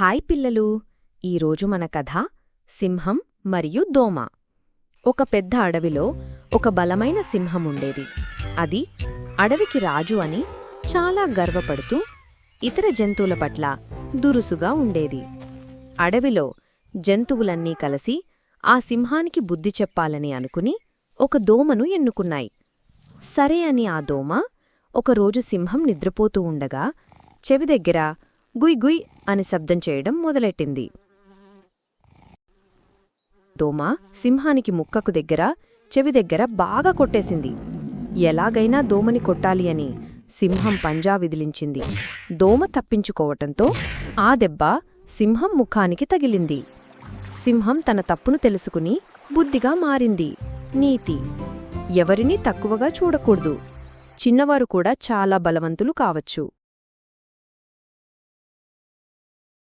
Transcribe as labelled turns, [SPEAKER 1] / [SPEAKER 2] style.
[SPEAKER 1] Hi పిల్లలు ఈరోజు మన కథ సింహం మరియు దోమ. ఒక పెద్ద అడవిలో ఒక బలమైన సింహం ఉండేది. అది అడవికి రాజు అని చాలా గర్వపడుతూ ఇతర జంతువుల పట్ల దురుసుగా ఉండేది. అడవిలో జంతువులన్నీ కలిసి ఆ సింహానికి బుద్ధి చెప్పాలని అనుకుని ఒక దోమను ఎన్నుకున్నాయి. సరే అని ఆ దోమ ఒకరోజు సింహం నిద్రపోతూ ఉండగా చెవి దగ్గర గుయ్ గుయ్ అని శబ్దం చేయడం మొదలెట్టింది. దోమ సింహానికి ముక్కకు దగ్గర చెవి దగ్గర బాగా కొట్టేసింది. ఎలాగైనా దోమని కొట్టాలి అని సింహం పంజా విదిలించింది. దోమ తప్పించుకోవటంతో ఆ దెబ్బ సింహం ముఖానికి తగిలింది. సింహం తన తప్పును తెలుసుకుని బుద్ధిగా మారింది. నీతి. ఎవరినీ తక్కువగా చూడకూడదు. చిన్నవారు కూడా చాలా బలవంతులు కావచ్చు.